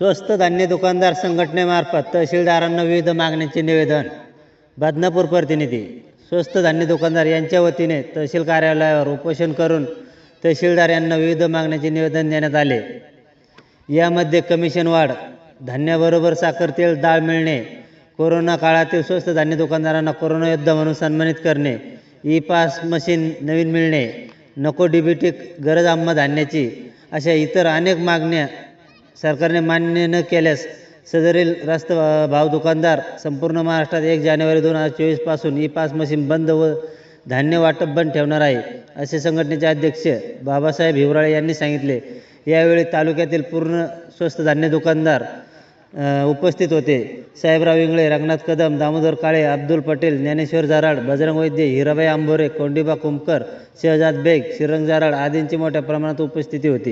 स्वस्त धान्य दुकानदार संघटनेमार्फत तहसीलदारांना विविध मागण्यांचे निवेदन. बदनापूर प्रतिनिधी स्वस्त धान्य दुकानदार यांच्या वतीने तहसील कार्यालयावर उपोषण करून तहसीलदार यांना विविध मागण्यांचे निवेदन देण्यात आले. यामध्ये कमिशन वाढ धान्याबरोबर साखर तेल डाळ मिळणे कोरोना काळातील स्वस्त धान्य दुकानदारांना कोरोना योद्धा म्हणून सन्मानित करणे ई पास मशीन नवीन मिळणे नको डी गरज आम्हा धान्याची अशा इतर अनेक मागण्या सरकारने मान्य न केल्यास सदरील रास्त भाव दुकानदार संपूर्ण महाराष्ट्रात एक जानेवारी दोन हजार चोवीसपासून ई पास मशीन बंद व धान्य वाटप बंद ठेवणार आहे असे संघटनेचे अध्यक्ष बाबासाहेब हिवराळे यांनी सांगितले. यावेळी तालुक्यातील पूर्ण स्वस्त धान्य दुकानदार उपस्थित होते. साहेबराव इंगळे रंगनाथ कदम दामोदर काळे अब्दुल पटेल ज्ञानेश्वर जाराड बजरंग वैद्य हिराबाई आंबोरे कोंडिबा कुमकर शहजाद बेग श्रीरंग जाराड आदींची मोठ्या प्रमाणात उपस्थिती होती.